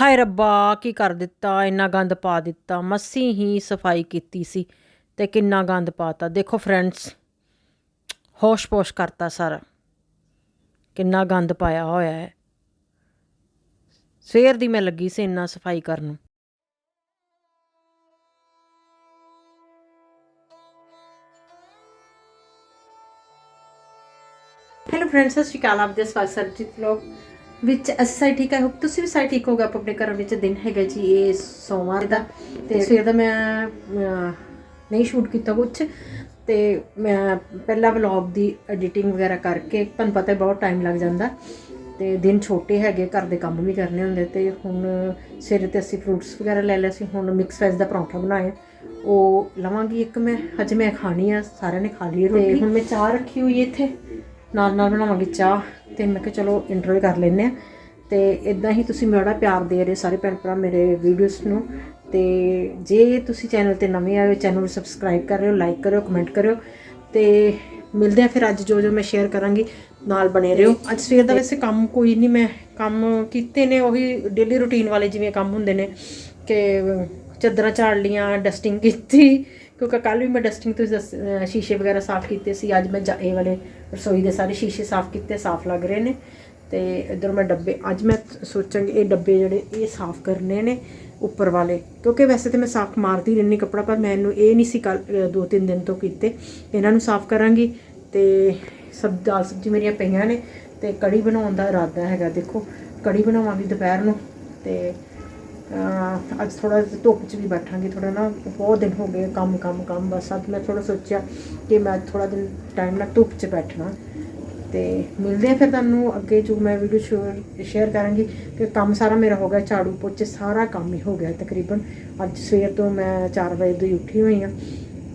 ਹਾਏ ਰੱਬਾ, ਕੀ ਕਰ ਦਿੱਤਾ, ਇੰਨਾ ਗੰਦ ਪਾ ਦਿੱਤਾ। ਮੱਸੀ ਹੀ ਸਫ਼ਾਈ ਕੀਤੀ ਸੀ ਤੇ ਕਿੰਨਾ ਗੰਦ ਪਾਤਾ। ਦੇਖੋ ਫਰੈਂਡਸ, ਹੋਸ਼-ਪੋਸ਼ ਕਰਤਾ ਸਾਰਾ। ਕਿੰਨਾ ਗੰਦ ਪਾਇਆ ਹੋਇਆ ਹੈ। ਸਵੇਰ ਦੀ ਮੈਂ ਲੱਗੀ ਸੀ ਇੰਨਾ ਸਫ਼ਾਈ ਕਰਨ ਨੂੰ। ਹੈਲੋ ਫਰੈਂਡਸ ਸਤਿ ਸ਼੍ਰੀ ਅਕਾਲ। ਆਪ ਦੇ ਸਵਾਗਤ ਸਰਜੀਤ ਵਲੌਗ। ਵਿੱਚ ਅਸੀਂ ਸਾਰੇ ਠੀਕ ਹੈ ਹੋਪ ਤੁਸੀਂ ਵੀ ਸਾਰੇ ਠੀਕ ਹੋਗੇ? ਆਪ ਆਪਣੇ ਘਰਾਂ ਵਿੱਚ ਦਿਨ ਹੈਗਾ ਜੀ ਇਹ ਸੋਮਵਾਰ ਦਾ। ਤੇ ਸਵੇਰ ਦਾ ਮੈਂ ਨਹੀਂ ਸ਼ੂਟ ਕੀਤਾ ਕੁਛ। ਤੇ ਮੈਂ ਪਹਿਲਾ ਵਲੌਗ ਦੀ ਐਡੀਟਿੰਗ ਵਗੈਰਾ ਕਰਕੇ ਤੁਹਾਨੂੰ ਪਤਾ ਹੈ ਬਹੁਤ ਟਾਈਮ ਲੱਗ ਜਾਂਦਾ। ਤੇ ਦਿਨ ਛੋਟੇ ਹੈਗੇ ਘਰ ਦੇ ਕੰਮ ਵੀ ਕਰਨੇ ਹੁੰਦੇ। ਤੇ ਹੁਣ ਸਵੇਰੇ ਤੇ ਅਸੀਂ ਫਰੂਟਸ ਵਗੈਰਾ ਲੈ ਲਿਆ ਸੀ ਹੁਣ ਮਿਕਸ ਵੈਜ ਦਾ ਪਰੌਂਠਾ ਬਣਾਇਆ। ਉਹ ਲਵਾਂਗੀ ਇੱਕ ਮੈਂ ਅੱਜ ਮੈਂ ਖਾਣੀ ਆ ਸਾਰਿਆਂ ਨੇ ਖਾ ਲਈ ਰੋਟੀ। ਹੁਣ ਮੈਂ ਚਾਹ ਰੱਖੀ ਹੋਈ ਇੱਥੇ। ਨਾਲ ਨਾਲ ਬਣਾਵਾਂਗੇ ਚਾਹ ਤੇ ਮੈਂ ਕਿਹਾ ਚਲੋ ਇੰਟਰਵਿਊ ਕਰ ਲੈਂਦੇ ਆ ਤੇ ਇਦਾਂ ਹੀ ਤੁਸੀਂ ਮੇਰਾ ਪਿਆਰ ਦੇ ਰਹੇ ਸਾਰੇ ਭੈਣ ਭਰਾ ਮੇਰੇ ਵੀਡੀਓਜ਼ ਨੂੰ। ਤੇ ਜੇ ਤੁਸੀਂ ਚੈਨਲ ਤੇ ਨਵੇਂ ਆਏ ਹੋ ਚੈਨਲ ਨੂੰ ਸਬਸਕ੍ਰਾਈਬ ਕਰ ਰਹੇ ਹੋ ਲਾਈਕ ਕਰਿਓ ਕਮੈਂਟ ਕਰਿਓ। ਤੇ ਮਿਲਦੇ ਆ ਫਿਰ ਅੱਜ ਜੋ ਜੋ ਮੈਂ ਸ਼ੇਅਰ ਕਰਾਂਗੀ, ਨਾਲ ਬਣੇ ਰਹੋ। ਅੱਜ ਸਵੇਰ ਦਾ ਵੈਸੇ ਕੰਮ ਕੋਈ ਨਹੀਂ, ਮੈਂ ਕੰਮ ਕੀਤੇ ਨੇ ਉਹੀ ਡੇਲੀ ਰੁਟੀਨ ਵਾਲੇ ਜਿਵੇਂ ਕੰਮ ਹੁੰਦੇ ਨੇ ਕਿ ਚਾਦਰਾਂ ਝਾੜ ਲੀਆਂ ਡਸਟਿੰਗ ਕੀਤੀ ਕਿਉਂਕਿ ਕੱਲ ਵੀ ਮੈਂ ਡਸਟਿੰਗ ਤੋਂ ਦਸ- ਸ਼ੀਸ਼ੇ ਵਗੈਰਾ ਸਾਫ਼ ਕੀਤੇ ਸੀ, ਅੱਜ ਮੈਂ ਜਾ- ਇਹ ਵਾਲੇ ਰਸੋਈ ਦੇ ਸਾਰੇ ਸ਼ੀਸ਼ੇ ਸਾਫ਼ ਕੀਤੇ, ਸਾਫ਼ ਲੱਗ ਰਹੇ ਨੇ ਤੇ ਇਧਰ ਮੈਂ ਡੱਬੇ, ਅੱਜ ਮੈਂ ਸੋਚਾਂਗੀ ਇਹ ਡੱਬੇ ਜਿਹੜੇ ਇਹ ਸਾਫ਼ ਕਰਨੇ ਨੇ ਉੱਪਰ ਵਾਲੇ, ਕਿਉਂਕਿ ਵੈਸੇ ਤੇ ਮੈਂ ਸਾਫ਼ ਮਾਰਦੀ ਰਹਿੰਦੀ ਕੱਪੜਾ, ਪਰ ਮੈਨੂੰ ਇਹ ਨਹੀਂ ਸੀ ਕੱਲ ਦੋ ਤਿੰਨ ਦਿਨ ਤੋਂ ਕੀਤੇ, ਇਹਨਾਂ ਨੂੰ ਸਾਫ਼ ਕਰਾਂਗੀ ਤੇ ਸਬ ਦਾਲ ਸਬਜ਼ੀ ਮੇਰੀਆਂ ਪਈਆਂ ਨੇ ਤੇ ਕੜੀ ਬਣਾਉਣ ਦਾ ਇਰਾਦਾ ਹੈਗਾ, ਦੇਖੋ ਕੜੀ ਬਣਾਵਾਂਗੀ ਦੁਪਹਿਰ ਨੂੰ ਤੇ ਅੱਜ ਥੋੜਾ ਧੁੱਪ 'ਚ ਵੀ ਬੈਠਾਂਗੀ ਥੋੜਾ ਨਾ ਬਹੁਤ ਦਿਨ ਹੋ ਗਏ ਕੰਮ ਕੰਮ ਕੰਮ, ਬਸ ਅੱਜ ਮੈਂ ਥੋੜਾ ਸੋਚਿਆ ਕਿ ਮੈਂ ਥੋੜਾ ਦਿਨ ਟਾਈਮ ਨਾਲ ਧੁੱਪ 'ਚ ਬੈਠਣਾ। ਤੇ ਮਿਲਦੇ ਆ ਫਿਰ ਤੁਹਾਨੂੰ ਅੱਗੇ ਜੋ ਮੈਂ ਵੀਡੀਓ ਸ਼ੇਅਰ ਕਰਾਂਗੀ ਕਿ ਕੰਮ ਸਾਰਾ ਮੇਰਾ ਹੋ ਗਿਆ, ਝਾੜੂ ਪੋਚੇ ਸਾਰਾ ਕੰਮ ਹੀ ਹੋ ਗਿਆ ਤਕਰੀਬਨ। ਅੱਜ ਸਵੇਰ ਤੋਂ ਮੈਂ 4 ਵਜੇ ਦੀ ਉੱਠੀ ਹੋਈ ਆ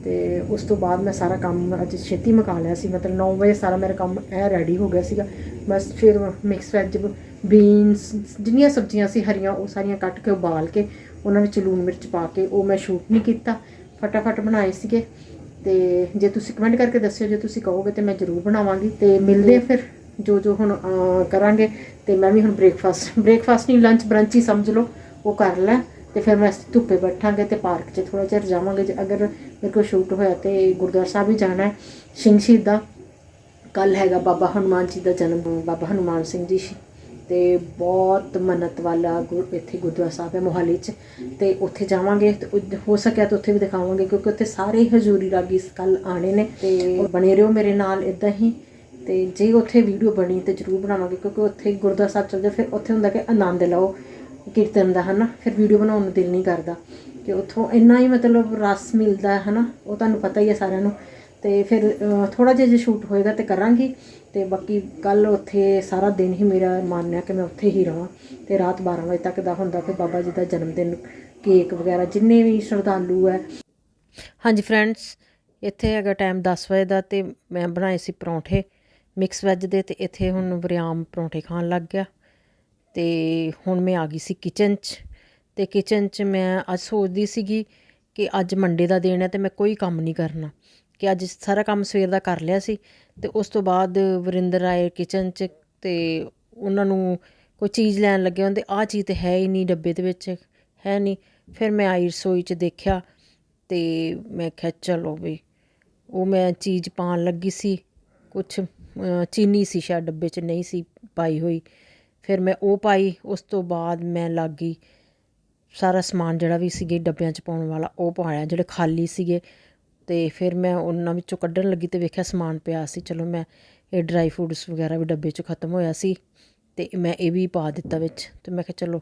ਤੇ ਉਸ ਤੋਂ ਬਾਅਦ ਮੈਂ ਸਾਰਾ ਕੰਮ ਅੱਜ ਛੇਤੀ ਮੁਕਾ ਲਿਆ ਸੀ। ਮਤਲਬ 9 ਵਜੇ ਸਾਰਾ ਮੇਰਾ ਕੰਮ ਐ ਰੈਡੀ ਹੋ ਗਿਆ ਸੀਗਾ। ਬਸ ਫਿਰ ਮਿਕਸ ਵੈਜ ਬੀਨਸ ਜਿੰਨੀਆਂ ਸਬਜ਼ੀਆਂ ਸੀ ਹਰੀਆਂ, ਉਹ ਸਾਰੀਆਂ ਕੱਟ ਕੇ ਉਬਾਲ ਕੇ ਉਹਨਾਂ ਵਿੱਚ ਲੂਣ ਮਿਰਚ ਪਾ ਕੇ ਉਹ ਮੈਂ ਸ਼ੂਟ ਨਹੀਂ ਕੀਤਾ। ਫਟਾਫਟ ਬਣਾਏ ਸੀਗੇ। ਤੇ ਜੇ ਤੁਸੀਂ ਕਮੈਂਟ ਕਰਕੇ ਦੱਸਿਓ, ਜੇ ਤੁਸੀਂ ਕਹੋਗੇ ਤੇ ਮੈਂ ਜ਼ਰੂਰ ਬਣਾਵਾਂਗੀ। ਤੇ ਮਿਲਦੇ ਫਿਰ। ਜੋ ਜੋ ਹੁਣ ਕਰਾਂਗੇ। ਤੇ ਮੈਂ ਵੀ ਹੁਣ ਬ੍ਰੇਕਫਾਸਟ ਬ੍ਰੇਕਫਾਸਟ ਨਹੀਂ ਲੰਚ ਬ੍ਰੰਚ ਹੀ ਸਮਝ ਲਓ। ਉਹ ਕਰ ਲੈ। ਤੇ ਫਿਰ ਮੈਂ ਧੁੱਪੇ ਬੈਠਾਂਗੇ ਤੇ ਪਾਰਕ 'ਚ ਥੋੜਾ ਚਿਰ ਜਾਵਾਂਗੇ ਜੇ ਅਗਰ ਮੇਰੇ ਕੋਲ ਸ਼ੂਟ ਹੋਇਆ ਤੇ ਗੁਰਦੁਆਰਾ ਸਾਹਿਬ ਵੀ ਜਾਣਾ ਹੈ, ਸਿੰਘ ਸ਼ਹੀਦਾਂ ਕੱਲ ਹੈਗਾ ਬਾਬਾ ਹਨੂਮਾਨ ਜੀ ਦਾ ਜਨਮ, ਬਾਬਾ ਹਨੂਮਾਨ ਸਿੰਘ ਜੀ ਸ਼ੀ- ਤੇ ਬਹੁਤ ਮੰਨਤ ਵਾਲਾ ਗੁਰ, ਇੱਥੇ ਗੁਰਦੁਆਰਾ ਸਾਹਿਬ ਹੈ ਮੋਹਾਲੀ 'ਚ। ਤੇ ਉੱਥੇ ਜਾਵਾਂਗੇ ਤੇ ਹੋ ਸਕਿਆ ਤਾਂ ਉੱਥੇ ਵੀ ਦਿਖਾਵਾਂਗੇ ਕਿਉਂਕਿ ਉੱਥੇ ਸਾਰੇ ਹਜ਼ੂਰੀ ਰਾਗੀ ਕੱਲ ਆਣੇ ਨੇ ਤੇ ਬਣੇ ਰਹੋ ਮੇਰੇ ਨਾਲ ਇਦਾਂ ਹੀ। ਤੇ ਜੇ ਉੱਥੇ ਵੀਡੀਓ ਬਣੀ ਤੇ ਜ਼ਰੂਰ ਬਣਾਵਾਂਗੇ ਕਿਉਂਕਿ ਉੱਥੇ ਗੁਰਦੁਆਰਾ ਸਾਹਿਬ ਚੱਲ ਜਾ ਫਿਰ ਉੱਥੇ ਹੁੰਦਾ ਕਿ ਆਨੰਦ ਲਓ। ਕੀਰਤਨ ਦਾ, ਹਨਾ? ਫਿਰ ਵੀਡੀਓ ਬਣਾਉਣ ਨੂੰ ਦਿਲ ਨਹੀਂ ਕਰਦਾ। ਕਿ ਉੱਥੋਂ ਇੰਨਾ ਹੀ ਮਤਲਬ ਰਸ ਮਿਲਦਾ ਹੈ ਹਨਾ? ਉਹ ਤੁਹਾਨੂੰ ਪਤਾ ਹੀ ਹੈ ਸਾਰਿਆਂ ਨੂੰ। ਤੇ ਫਿਰ ਥੋੜਾ ਜਿਹਾ ਜੇ ਸ਼ੂਟ ਹੋਏਗਾ ਤੇ ਕਰਾਂਗੀ। ਤੇ ਬਾਕੀ ਕੱਲ ਉੱਥੇ ਸਾਰਾ ਦਿਨ ਹੀ ਮੇਰਾ ਮਨ ਹੈ ਕਿ ਮੈਂ ਉੱਥੇ ਹੀ ਰਵਾਂ। ਤੇ ਰਾਤ 12 ਵਜੇ ਤੱਕ ਦਾ ਹੁੰਦਾ ਫਿਰ ਬਾਬਾ ਜੀ ਦਾ ਜਨਮ ਦਿਨ ਕੇਕ ਵਗੈਰਾ, ਜਿੰਨੇ ਵੀ ਸ਼ਰਧਾਲੂ ਹੈ ਹਾਂਜੀ ਫਰੈਂਡਸ ਇੱਥੇ ਹੈਗਾ ਟਾਈਮ 10 ਵਜੇ ਦਾ ਤੇ ਮੈਂ ਬਣਾਏ ਸੀ ਪਰੌਂਠੇ ਮਿਕਸ ਵੈਜ ਦੇ ਤੇ ਇੱਥੇ ਹੁਣ ਵਰਿਆਮ ਪਰੌਂਠੇ ਖਾਣ ਲੱਗ ਗਿਆ। ਅਤੇ ਹੁਣ ਮੈਂ ਆ ਗਈ ਸੀ ਕਿਚਨ 'ਚ ਅਤੇ ਕਿਚਨ 'ਚ ਮੈਂ ਅੱਜ ਸੋਚਦੀ ਸੀਗੀ ਕਿ ਅੱਜ ਮੰਡੇ ਦਾ ਦਿਨ ਹੈ ਅਤੇ ਮੈਂ ਕੋਈ ਕੰਮ ਨਹੀਂ ਕਰਨਾ, ਕਿ ਅੱਜ ਸਾਰਾ ਕੰਮ ਸਵੇਰ ਦਾ ਕਰ ਲਿਆ ਸੀ ਅਤੇ ਉਸ ਤੋਂ ਬਾਅਦ ਵਰਿੰਦਰ ਆਏ ਕਿਚਨ 'ਚ ਅਤੇ ਉਹਨਾਂ ਨੂੰ ਕੋਈ ਚੀਜ਼ ਲੈਣ ਲੱਗੇ ਹੁੰਦੇ ਆਹ ਚੀਜ਼ ਤਾਂ ਹੈ ਹੀ ਨਹੀਂ ਡੱਬੇ ਦੇ ਵਿੱਚ, ਹੈ ਨਹੀਂ। ਫਿਰ ਮੈਂ ਆਈ ਰਸੋਈ 'ਚ ਦੇਖਿਆ ਅਤੇ ਮੈਂ ਕਿਹਾ, ਚਲੋ ਵੀ ਉਹ ਮੈਂ ਚੀਜ਼ ਪਾਉਣ ਲੱਗੀ ਸੀ, ਕੁਛ ਚੀਨੀ ਸੀ ਸ਼ਾਇਦ ਡੱਬੇ 'ਚ, ਨਹੀਂ ਸੀ ਪਾਈ ਹੋਈ। ਫਿਰ ਮੈਂ ਉਹ ਪਾਈ, ਉਸ ਤੋਂ ਬਾਅਦ ਮੈਂ ਲੱਗ ਗਈ। ਸਾਰਾ ਸਮਾਨ ਜਿਹੜਾ ਵੀ ਸੀਗੇ ਡੱਬਿਆਂ 'ਚ ਪਾਉਣ ਵਾਲਾ, ਉਹ ਪਾਇਆ ਜਿਹੜੇ ਖਾਲੀ ਸੀਗੇ। ਅਤੇ ਫਿਰ ਮੈਂ ਉਹਨਾਂ ਵਿੱਚੋਂ ਕੱਢਣ ਲੱਗੀ ਅਤੇ ਵੇਖਿਆ ਸਮਾਨ ਪਿਆ ਸੀ। ਚਲੋ ਮੈਂ ਇਹ ਡਰਾਈ ਫਰੂਟਸ ਵਗੈਰਾ ਵੀ ਡੱਬੇ 'ਚ ਖਤਮ ਹੋਇਆ ਸੀ ਅਤੇ ਮੈਂ ਇਹ ਵੀ ਪਾ ਦਿੱਤਾ ਵਿੱਚ। ਅਤੇ ਮੈਂ ਕਿਹਾ ਚਲੋ,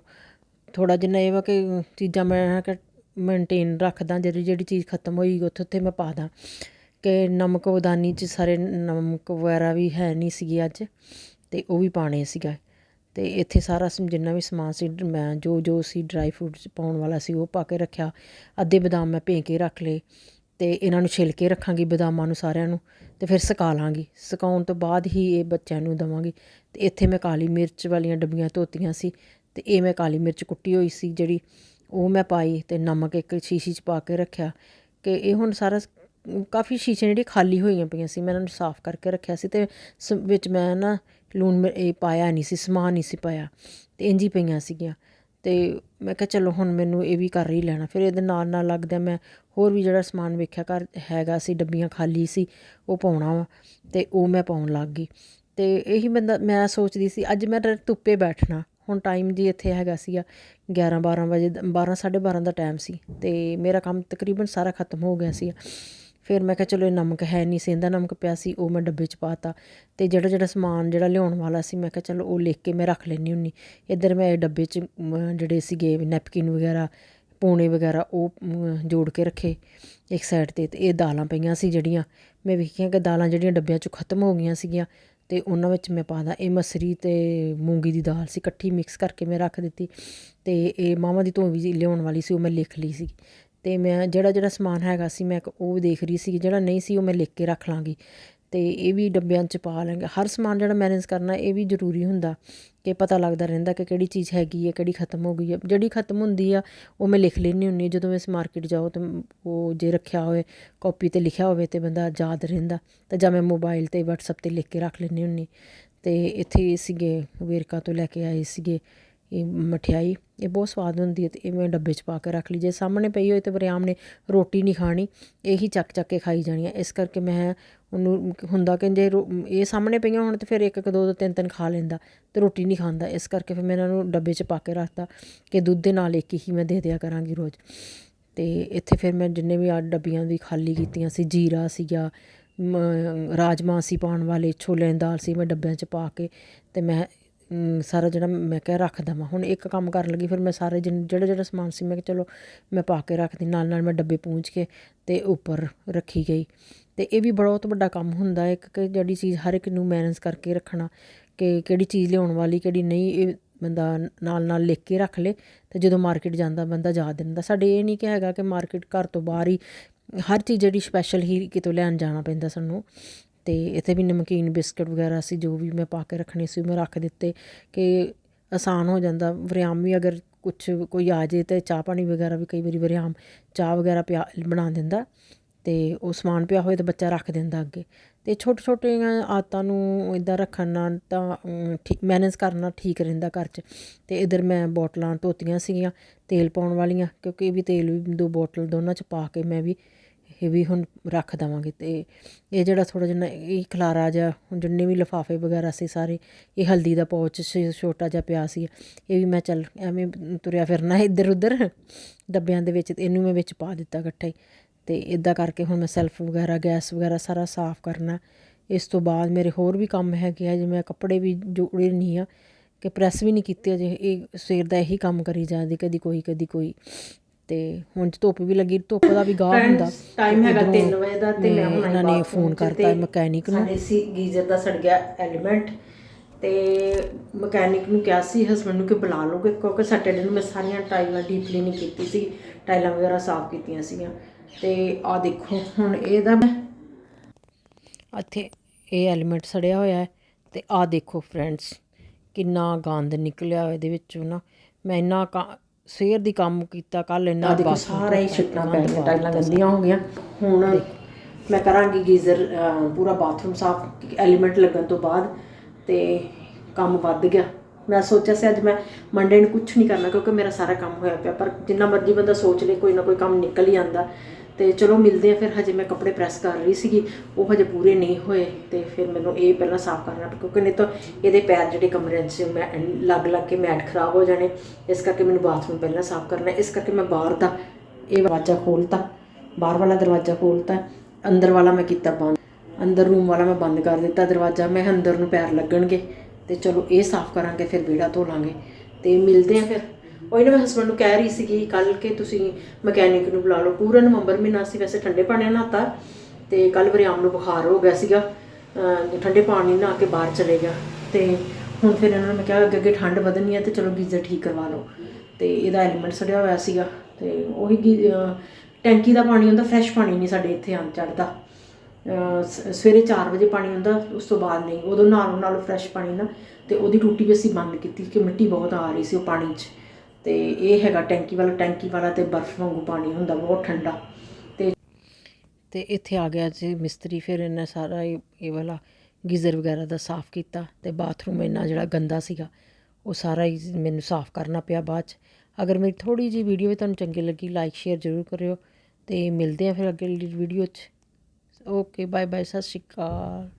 ਥੋੜ੍ਹਾ ਜਿਹਾ ਇਹ ਵਾ ਕਿ ਚੀਜ਼ਾਂ ਮੈਂ ਕਿ ਮੇਨਟੇਨ ਰੱਖਦਾ, ਜਿਹੜੀ ਜਿਹੜੀ ਚੀਜ਼ ਖਤਮ ਹੋਈ ਉੱਥੇ ਉੱਥੇ ਮੈਂ ਪਾ ਦਾਂ ਕਿ ਨਮਕ ਵਦਾਨੀ 'ਚ ਸਾਰੇ ਨਮਕ ਵਗੈਰਾ ਵੀ ਹੈ ਨਹੀਂ ਸੀਗੇ ਅੱਜ ਅਤੇ ਉਹ ਵੀ ਪਾਣੇ ਸੀਗਾ। ਅਤੇ ਇੱਥੇ ਸਾਰਾ ਸਮ- ਜਿੰਨਾ ਵੀ ਸਮਾਨ ਸੀ ਮੈਂ ਜੋ ਜੋ ਸੀ ਡਰਾਈ ਫਰੂਟਸ ਪਾਉਣ ਵਾਲਾ ਸੀ, ਉਹ ਪਾ ਕੇ ਰੱਖਿਆ। ਅੱਧੇ ਬਦਾਮ ਮੈਂ ਭੇ ਕੇ ਰੱਖ ਲਏ ਅਤੇ ਇਹਨਾਂ ਨੂੰ ਛਿੱਲ ਕੇ ਰੱਖਾਂਗੀ ਬਦਾਮਾਂ ਨੂੰ ਸਾਰਿਆਂ ਨੂੰ ਅਤੇ ਫਿਰ ਸੁਕਾ ਲਵਾਂਗੀ ਸੁਕਾਉਣ ਤੋਂ ਬਾਅਦ ਹੀ ਇਹ ਬੱਚਿਆਂ ਨੂੰ ਦੇਵਾਂਗੀ। ਅਤੇ ਇੱਥੇ ਮੈਂ ਕਾਲੀ ਮਿਰਚ ਵਾਲੀਆਂ ਡੱਬੀਆਂ ਧੋਤੀਆਂ ਸੀ ਅਤੇ ਇਹ ਮੈਂ ਕਾਲੀ ਮਿਰਚ ਕੁੱਟੀ ਹੋਈ ਸੀ ਜਿਹੜੀ ਉਹ ਮੈਂ ਪਾਈ ਅਤੇ ਨਮਕ ਇੱਕ ਸ਼ੀਸ਼ੀ 'ਚ ਪਾ ਕੇ ਰੱਖਿਆ ਕਿ ਇਹ ਹੁਣ ਸਾਰਾ ਕਾਫੀ ਸ਼ੀਸ਼ੇ ਜਿਹੜੀ ਖਾਲੀ ਹੋਈਆਂ ਪਈਆਂ ਸੀ, ਮੈਂ ਇਹਨਾਂ ਨੂੰ ਸਾਫ਼ ਕਰਕੇ ਰੱਖਿਆ ਸੀ ਅਤੇ ਸ- ਵਿੱਚ ਮੈਂ ਨਾ ਲੂਣ ਮਿਰ- ਇਹ ਪਾਇਆ ਨਹੀਂ ਸੀ, ਸਮਾਨ ਨਹੀਂ ਸੀ ਪਾਇਆ ਅਤੇ ਇੰਝ ਹੀ ਪਈਆਂ ਸੀਗੀਆਂ। ਅਤੇ ਮੈਂ ਕਿਹਾ ਚਲੋ ਹੁਣ ਮੈਨੂੰ ਇਹ ਵੀ ਕਰ ਹੀ ਲੈਣਾ। ਫਿਰ ਇਹਦੇ ਨਾਲ ਨਾਲ ਲੱਗਦਾ ਮੈਂ ਹੋਰ ਵੀ ਜਿਹੜਾ ਸਮਾਨ ਵੇਖਿਆ ਘਰ ਹੈਗਾ ਸੀ, ਡੱਬੀਆਂ ਖਾਲੀ ਸੀ, ਉਹ ਪਾਉਣਾ ਵਾ ਅਤੇ ਉਹ ਮੈਂ ਪਾਉਣ ਲੱਗ ਗਈ। ਅਤੇ ਇਹੀ ਬੰਦਾ ਮੈਂ ਸੋਚਦੀ ਸੀ, ਅੱਜ ਮੈਂ ਧੁੱਪੇ ਬੈਠਣਾ। ਹੁਣ ਟਾਈਮ ਜੀ ਇੱਥੇ ਹੈਗਾ ਸੀਗਾ 11 12 ਵਜੇ ਦਾ- 12 12:30 ਦਾ ਟਾਈਮ ਸੀ ਤੇ ਮੇਰਾ ਕੰਮ ਤਕਰੀਬਨ ਸਾਰਾ ਖਤਮ ਹੋ ਗਿਆ ਸੀ ਫਿਰ ਮੈਂ ਕਿਹਾ ਚਲੋ ਇਹ ਨਮਕ ਹੈ ਨਹੀਂ ਸੇਂਦਾ ਨਮਕ ਪਿਆ ਸੀ, ਉਹ ਮੈਂ ਡੱਬੇ 'ਚ ਪਾਤਾ ਤੇ। ਜਿਹੜਾ ਜਿਹੜਾ ਸਮਾਨ ਜਿਹੜਾ ਲਿਆਉਣ ਵਾਲਾ ਸੀ, ਮੈਂ ਕਿਹਾ ਚਲੋ ਉਹ ਲਿਖ ਕੇ ਮੈਂ ਰੱਖ ਲੈਣੀ ਹੁੰਨੀ ਇੱਧਰ ਮੈਂ ਇਹ ਡੱਬੇ 'ਚ ਜਿਹੜੇ ਸੀਗੇ ਨੈਪਕਿਨ ਵਗੈਰਾ, ਪੌਣੇ ਵਗੈਰਾ, ਉਹ ਜੋੜ ਕੇ ਰੱਖੇ ਇੱਕ ਸਾਈਡ ਤੇ ਤੇ ਇਹ ਦਾਲਾਂ ਪਈਆਂ ਸੀ ਜਿਹੜੀਆਂ। ਮੈਂ ਵੇਖੀਆਂ ਕਿ ਦਾਲਾਂ ਜਿਹੜੀਆਂ ਡੱਬਿਆਂ 'ਚੋਂ ਖਤਮ ਹੋ ਗਈਆਂ ਸੀਗੀਆਂ, ਤੇ ਉਹਨਾਂ ਵਿੱਚ ਮੈਂ ਪਾਦਾ ਇਹ ਮਸਰੀ ਤੇ ਮੂੰਗੀ ਦੀ ਦਾਲ ਸੀ, ਇਕੱਠੀ ਮਿਕਸ ਕਰਕੇ ਮੈਂ ਰੱਖ ਦਿੱਤੀ। ਤੇ ਇਹ ਮਾਮਾ ਦੀ ਧੋਵੀ ਜੀ ਲਿਆਉਣ ਵਾਲੀ ਸੀ, ਉਹ ਮੈਂ ਲਿਖ ਲਈ ਸੀ। ਅਤੇ ਮੈਂ ਜਿਹੜਾ ਜਿਹੜਾ ਸਮਾਨ ਹੈਗਾ ਸੀ ਮੈਂ ਇੱਕ ਉਹ ਦੇਖ ਰਹੀ ਸੀ, ਜਿਹੜਾ ਨਹੀਂ ਸੀ ਉਹ ਮੈਂ ਲਿਖ ਕੇ ਰੱਖ ਲਵਾਂਗੀ ਅਤੇ ਇਹ ਵੀ ਡੱਬਿਆਂ 'ਚ ਪਾ ਲਾਂਗੇ। ਹਰ ਸਮਾਨ ਜਿਹੜਾ ਮੈਨੇਜ ਕਰਨਾ ਇਹ ਵੀ ਜ਼ਰੂਰੀ ਹੁੰਦਾ ਕਿ ਪਤਾ ਲੱਗਦਾ ਰਹਿੰਦਾ ਕਿ ਕਿਹੜੀ ਚੀਜ਼ ਹੈਗੀ ਹੈ, ਕਿਹੜੀ ਖਤਮ ਹੋ ਗਈ ਹੈ। ਜਿਹੜੀ ਖਤਮ ਹੁੰਦੀ ਆ, ਉਹ ਮੈਂ ਲਿਖ ਲੈਣੀ ਹੁੰਦੀ ਜਦੋਂ ਅਸੀਂ ਮਾਰਕੀਟ ਜਾਓ ਤਾਂ ਉਹ ਜੇ ਰੱਖਿਆ ਹੋਵੇ, ਕਾਪੀ ਤੇ ਲਿਖਿਆ ਹੋਵੇ ਤੇ ਬੰਦਾ ਯਾਦ ਰਹਿੰਦਾ। ਤਾਂ ਜਾਂ ਮੈਂ ਮੋਬਾਈਲ ਤੇ WhatsApp ਤੇ ਲਿਖ ਕੇ ਰੱਖ ਲੈਣੀ ਹੁੰਦੀ। ਤੇ ਇੱਥੇ ਸੀਗੇ, ਵੇਰਕਾ ਤੋਂ ਲੈ ਕੇ ਆਏ ਸੀਗੇ। ਇਹ ਮਠਿਆਈ, ਇਹ ਬਹੁਤ ਸਵਾਦ ਹੁੰਦੀ ਹੈ ਤੇ ਇਹ ਮੈਂ ਡੱਬੇ 'ਚ ਪਾ ਕੇ ਰੱਖ ਲਈ। ਜੇ ਸਾਹਮਣੇ ਪਈ ਹੋਏ ਤੇ ਵਰਿਆਮ ਨੇ ਰੋਟੀ ਨਹੀਂ ਖਾਣੀ, ਇਹੀ ਚੱਕ ਚੱਕ ਕੇ ਖਾਈ ਜਾਣੀ ਹੈ। ਇਸ ਕਰਕੇ ਮੈਂ ਉਹਨੂੰ ਹੁੰਦਾ ਕਿ ਜੇ ਰੋ- ਇਹ ਸਾਹਮਣੇ ਪਈਆਂ ਹੁਣ ਤੇ ਫਿਰ ਇੱਕ ਇੱਕ, ਦੋ ਦੋ, ਤਿੰਨ ਤਿੰਨ ਖਾ ਲੈਂਦਾ ਤੇ ਰੋਟੀ ਨਹੀਂ ਖਾਂਦਾ। ਇਸ ਕਰਕੇ ਫਿਰ ਮੈਂ ਇਹਨਾਂ ਨੂੰ ਡੱਬੇ 'ਚ ਪਾ ਕੇ ਰੱਖਤਾ ਕਿ ਦੁੱਧ ਦੇ ਨਾਲ ਇੱਕ ਹੀ ਮੈਂ ਦੇ ਦਿਆ ਕਰਾਂਗੀ ਰੋਜ਼। ਤੇ ਇੱਥੇ ਫਿਰ ਮੈਂ ਜਿੰਨੇ ਵੀ ਆ ਡੱਬੀਆਂ ਦੀ ਖਾਲੀ ਕੀਤੀਆਂ ਸੀ, ਜੀਰਾ ਸੀਗਾ, ਮ- ਰਾਜਮਾ ਸੀ ਪਾਉਣ ਵਾਲੇ, ਛੋਲਿਆਂ ਦੀ ਦਾਲ ਸੀ, ਮੈਂ ਡੱਬਿਆਂ 'ਚ ਪਾ ਕੇ ਤੇ ਮੈਂ ਸਾਰਾ ਜਿਹੜਾ ਮੈਂ ਕਿਹਾ ਰੱਖ ਦੇਵਾਂ। ਹੁਣ ਇੱਕ ਕੰਮ ਕਰਨ ਲੱਗੀ, ਫਿਰ ਮੈਂ ਸਾਰੇ ਜਿਹੜਾ ਜਿਹੜਾ ਸਮਾਨ ਸੀ, ਮੈਂ ਕਿਹਾ ਚਲੋ ਮੈਂ ਪਾ ਕੇ ਰੱਖਦੀ ਨਾਲ ਨਾਲ ਮੈਂ ਡੱਬੇ ਪੂੰਝ ਕੇ ਤੇ ਉੱਪਰ ਰੱਖੀ ਗਈ। ਤੇ ਇਹ ਵੀ ਬਹੁਤ ਵੱਡਾ ਕੰਮ ਹੁੰਦਾ ਹੈ ਕਿ ਜਿਹੜੀ ਚੀਜ਼ ਹਰ ਇੱਕ ਨੂੰ ਮੈਨੇਜ ਕਰਕੇ ਰੱਖਣਾ, ਕਿ ਕਿਹੜੀ ਚੀਜ਼ ਲਿਆਉਣ ਵਾਲੀ, ਕਿਹੜੀ ਨਹੀਂ, ਇਹ ਬੰਦਾ ਨਾਲ ਨਾਲ ਲਿਖ ਕੇ ਰੱਖ ਲੇ ਤੇ ਜਦੋਂ ਮਾਰਕੀਟ ਜਾਂਦਾ, ਬੰਦਾ ਜਾ ਦਿੰਦਾ। ਸਾਡੇ ਇਹ ਨਹੀਂ ਕਿ ਹੈਗਾ ਕਿ ਮਾਰਕੀਟ ਘਰ ਤੋਂ ਬਾਹਰ ਹੀ ਹਰ ਚੀਜ਼ ਜਿਹੜੀ ਸਪੈਸ਼ਲ ਹੀ ਕਿਤੋਂ ਲੈਣ ਜਾਣਾ ਪੈਂਦਾ ਸਾਨੂੰ। ਅਤੇ ਇੱਥੇ ਵੀ ਨਮਕੀਨ ਬਿਸਕਟ ਵਗੈਰਾ ਸੀ, ਜੋ ਵੀ ਮੈਂ ਪਾ ਕੇ ਰੱਖਣੇ ਸੀ ਮੈਂ ਰੱਖ ਦਿੱਤੇ ਕਿ ਆਸਾਨ ਹੋ ਜਾਂਦਾ। ਵਰਿਆਮ ਵੀ ਅਗਰ ਕੁਛ ਕੋਈ ਆ ਜੇ ਤਾਂ ਚਾਹ ਪਾਣੀ ਵਗੈਰਾ ਵੀ ਕਈ ਵਾਰੀ ਵਰਿਆਮ ਚਾਹ ਵਗੈਰਾ ਪਿਆ, ਬਣਾ ਦਿੰਦਾ ਅਤੇ ਉਹ ਸਮਾਨ ਪਿਆ ਹੋਏ ਤਾਂ ਬੱਚਾ ਰੱਖ ਦਿੰਦਾ ਅੱਗੇ। ਅਤੇ ਛੋਟੇ ਛੋਟੀਆਂ ਆਦਤਾਂ ਨੂੰ ਇੱਦਾਂ ਰੱਖਣ ਨਾਲ ਤਾਂ ਠੀਕ ਮੈਨੇਜ ਕਰਨਾ ਠੀਕ ਰਹਿੰਦਾ ਘਰ 'ਚ। ਅਤੇ ਇਧਰ ਮੈਂ ਬੋਟਲਾਂ ਧੋਤੀਆਂ ਸੀਗੀਆਂ, ਤੇਲ ਪਾਉਣ ਵਾਲੀਆਂ, ਕਿਉਂਕਿ ਇਹ ਵੀ ਤੇਲ ਵੀ ਦੋ ਬੋਟਲ ਦੋਨਾਂ 'ਚ ਪਾ ਕੇ ਮੈਂ ਵੀ ਇਹ ਵੀ ਹੁਣ ਰੱਖ ਦੇਵਾਂਗੇ ਤੇ ਇਹ ਜਿਹੜਾ ਥੋੜਾ ਜਿਹਾ ਇਹ ਖਲਾਰਾ ਜਿਹਾ ਜਿੰਨੇ ਵੀ ਲਿਫਾਫੇ ਵਗੈਰਾ ਸੀ ਸਾਰੇ, ਇਹ ਹਲਦੀ ਦਾ ਪਾਉਚ ਛੋਟਾ ਜਿਹਾ ਪਿਆ ਸੀ। ਇਹ ਵੀ ਮੈਂ ਚੱਲ ਐਵੇਂ ਤੁਰਿਆ ਫਿਰਨਾ ਇੱਧਰ ਉੱਧਰ ਡੱਬਿਆਂ ਦੇ ਵਿੱਚ ਤੇ ਇਹਨੂੰ ਮੈਂ ਵਿੱਚ ਪਾ ਦਿੱਤਾ ਇਕੱਠਾ ਹੀ। ਤੇ ਇਦਾਂ ਕਰਕੇ ਹੁਣ ਮੈਂ ਸੈਲਫ ਵਗੈਰਾ, ਗੈਸ ਵਗੈਰਾ ਸਾਰਾ ਸਾਫ਼ ਕਰਨਾ। ਇਸ ਤੋਂ ਬਾਅਦ ਮੇਰੇ ਹੋਰ ਵੀ ਕੰਮ ਹੈਗੇ ਆ ਜਿਵੇਂ ਕੱਪੜੇ ਵੀ ਜੋੜੇ ਨਹੀਂ ਆ, ਕਿ ਪ੍ਰੈਸ ਵੀ ਨਹੀਂ ਕੀਤੇ ਅਜੇ, ਇਹ ਸਵੇਰ ਦਾ ਇਹੀ ਕੰਮ ਕਰੀ ਜਾਂਦੀ, ਕਦੀ ਕੋਈ ਕਦੀ ਕੋਈ। ਤੇ ਹੁਣ ਧੁੱਪ ਵੀ ਲੱਗੀ ਧੁੱਪ ਦਾ ਵੀ ਗਾਹ ਹੁੰਦਾ। ਟਾਈਮ ਹੈਗਾ ਉੱਧਰੋਂ 3 ਵਜੇ ਦਾ ਤੇ ਮੈਂ ਹੁਣ ਇਹਨਾਂ ਨੇ ਫੋਨ ਕਰਤਾ ਮਕੈਨਿਕ ਨੂੰ। ਸਾਡੇ ਸੀ ਗੀਜ਼ਰ ਦਾ ਸੜ ਗਿਆ ਐਲੀਮੈਂਟ ਤੇ ਮਕੈਨਿਕ ਨੂੰ ਕਿਹਾ ਸੀ ਹਸਬੰਡ ਨੂੰ ਕਿ ਬੁਲਾ ਲਓਗੇ ਕਿਉਂਕਿ ਸੈਟਰਡੇ ਨੂੰ ਮੈਂ ਸਾਰੀਆਂ ਟਾਈਲਾਂ ਡੀਪ ਕਲੀਨਿੰਗ ਕੀਤੀ ਸੀ ਟਾਈਲਾਂ ਵਗੈਰਾ ਸਾਫ਼ ਕੀਤੀਆਂ ਸੀਗੀਆਂ। ਤੇ ਆ ਦੇਖੋ ਹੁਣ ਇਹਦਾ ਇੱਥੇ ਇਹ ਐਲੀਮੈਂਟ ਸੜਿਆ ਹੋਇਆ ਹੈ ਤੇ ਆਹ ਦੇਖੋ ਫਰੈਂਡਸ ਕਿੰਨਾ ਗੰਦ ਨਿਕਲਿਆ ਹੋਇਆ ਇਹਦੇ ਵਿੱਚੋਂ ਨਾ। ਮੈਂ ਇੰਨਾ ਕਾ- ਸਵੇਰ ਦੀ ਕੰਮ ਕੀਤਾ ਕੱਲ ਇੰਨਾ ਦੇਖੋ ਸਾਰਾ ਹੀ ਛਿੱਟਾਂ ਪੈ ਗਈਆਂ ਟਾਈਲਾਂ ਗੰਦੀਆਂ ਹੋ ਗਈਆਂ। ਹੁਣ ਮੈਂ ਕਰਾਂਗੀ ਗੀਜ਼ਰ ਪੂਰਾ ਬਾਥਰੂਮ ਸਾਫ਼ ਐਲੀਮੈਂਟ ਲੱਗਣ ਤੋਂ ਬਾਅਦ ਤੇ ਕੰਮ ਵੱਧ ਗਿਆ। ਮੈਂ ਸੋਚਿਆ ਸੀ ਅੱਜ ਮੈਂ ਮੰਡੇ ਨੂੰ ਕੁਝ ਨਹੀਂ ਕਰਨਾ ਕਿਉਂਕਿ ਮੇਰਾ ਸਾਰਾ ਕੰਮ ਹੋਇਆ ਪਿਆ ਪਰ ਜਿੰਨਾ ਮਰਜ਼ੀ ਬੰਦਾ ਸੋਚ ਲੇ ਕੋਈ ਨਾ ਕੋਈ ਕੰਮ ਨਿਕਲ ਹੀ ਆਂਦਾ ਤੇ ਚਲੋ ਮਿਲਦੇ ਆ, ਫਿਰ ਹਜੇ ਮੈਂ ਕੱਪੜੇ ਪ੍ਰੈਸ ਕਰ ਰਹੀ ਸੀਗੀ, ਉਹ ਹਜੇ ਪੂਰੇ ਨਹੀਂ ਹੋਏ ਤੇ ਫਿਰ ਮੈਨੂੰ ਇਹ ਪਹਿਲਾਂ ਸਾਫ਼ ਕਰਨਾ ਕਿਉਂਕਿ ਨਹੀਂ ਤਾਂ ਇਹਦੇ ਪੈਰ ਜਿਹੜੇ ਕਮਰੇ 'ਚ ਮੈਂ ਲੱਗ ਲੱਗ ਕੇ ਮੈਟ ਖਰਾਬ ਹੋ ਜਾਣੇ, ਇਸ ਕਰਕੇ ਮੈਨੂੰ ਬਾਥਰੂਮ ਪਹਿਲਾਂ ਸਾਫ਼ ਕਰਨਾ, ਇਸ ਕਰਕੇ ਮੈਂ ਬਾਹਰ ਦਾ ਇਹ ਦਰਵਾਜ਼ਾ ਖੋਲਤਾ, ਬਾਹਰ ਵਾਲਾ ਦਰਵਾਜ਼ਾ ਖੋਲਤਾ, ਅੰਦਰ ਵਾਲਾ ਮੈਂ ਕੀਤਾ ਬੰਦ, ਅੰਦਰ ਰੂਮ ਵਾਲਾ ਮੈਂ ਬੰਦ ਕਰ ਦਿੱਤਾ ਦਰਵਾਜ਼ਾ, ਮੈਂ ਅੰਦਰ ਨੂੰ ਪੈਰ ਲੱਗਣਗੇ ਤੇ ਚਲੋ ਇਹ ਸਾਫ਼ ਕਰਾਂਗੇ, ਫਿਰ ਵਿਹੜਾ ਧੋ ਲਾਂਗੇ ਤੇ ਮਿਲਦੇ ਆ ਫਿਰ। ਉਹ ਨਾ ਮੈਂ ਹਸਬੰਡ ਨੂੰ ਕਹਿ ਰਹੀ ਸੀਗੀ ਕੱਲ ਕਿ ਤੁਸੀਂ ਮਕੈਨਿਕ ਨੂੰ ਬੁਲਾ ਲਓ। ਪੂਰਾ ਨਵੰਬਰ ਮਹੀਨਾ ਸੀ, ਵੈਸੇ ਠੰਡੇ ਪਾਣੀ ਨਾਲ ਨਹਾਤਾ ਤੇ ਕੱਲ ਵਰਿਆਮ ਨੂੰ ਬੁਖਾਰ ਹੋ ਗਿਆ ਸੀਗਾ ਠੰਡੇ ਪਾਣੀ ਨਾਲ ਕੇ ਬਾਹਰ ਚਲੇ ਗਿਆ। ਤੇ ਹੁਣ ਫਿਰ ਇਹਨਾਂ ਨੂੰ ਮੈਂ ਕਿਹਾ ਅੱਗੇ ਅੱਗੇ ਠੰਡ ਵਧਣੀ ਹੈ ਤੇ ਚਲੋ ਗੀਜ਼ਰ ਠੀਕ ਕਰਵਾ ਲਓ। ਤੇ ਇਹਦਾ ਐਲੀਮੈਂਟ ਸੜਿਆ ਹੋਇਆ ਸੀਗਾ ਤੇ ਉਹੀ ਟੈਂਕੀ ਦਾ ਪਾਣੀ ਹੁੰਦਾ ਫਰੈਸ਼ ਪਾਣੀ ਨਹੀਂ ਸਾਡੇ ਇੱਥੇ ਆਂ ਚੜਦਾ ਸਵੇਰੇ 4 ਵਜੇ ਪਾਣੀ ਹੁੰਦਾ, ਉਸ ਤੋਂ ਬਾਅਦ ਨਹੀਂ। ਉਦੋਂ ਨਾਲੋਂ ਨਾਲ ਫਰੈਸ਼ ਪਾਣੀ ਨਾ ਤੇ ਉਹਦੀ ਟੂਟੀ ਵੀ ਅਸੀਂ ਬੰਦ ਕੀਤੀ ਕਿ ਮਿੱਟੀ ਬਹੁਤ ਆ ਰਹੀ ਸੀ ਉਹ ਪਾਣੀ 'ਚ। ਤੇ ਇਹ ਹੈਗਾ ਟੈਂਕੀ ਵਾਲਾ ਟੈਂਕੀ ਵਾਲਾ ਤੇ ਬਰਫ਼ ਵਾਂਗੂ ਪਾਣੀ ਹੁੰਦਾ, ਬਹੁਤ ਠੰਡਾ। ਤੇ ਤੇ ਇੱਥੇ ਆ ਗਿਆ ਜੀ ਮਿਸਤਰੀ, ਫਿਰ ਇਹਨਾਂ ਸਾਰਾ ਇਹ ਇਹ ਵਾਲਾ ਗੀਜ਼ਰ ਵਗੈਰਾ ਦਾ ਸਾਫ਼ ਕੀਤਾ ਤੇ ਬਾਥਰੂਮ ਇੰਨਾ ਜਿਹੜਾ ਗੰਦਾ ਸੀਗਾ, ਉਹ ਸਾਰਾ ਹੀ ਮੈਨੂੰ ਸਾਫ਼ ਕਰਨਾ ਪਿਆ ਬਾਅਦ ਚ। ਅਗਰ ਮੇਰੀ ਥੋੜੀ ਜੀ ਵੀਡੀਓ ਵੀ ਤੁਹਾਨੂੰ ਚੰਗੀ ਲੱਗੀ ਲਾਈਕ ਸ਼ੇਅਰ ਜ਼ਰੂਰ ਕਰਿਓ ਤੇ ਮਿਲਦੇ ਆ ਫਿਰ ਅੱਗੇ ਵੀਡੀਓ 'ਚ। ਓਕੇ ਬਾਏ ਬਾਏ ਸਤਿ ਸ਼੍ਰੀ ਅਕਾਲ।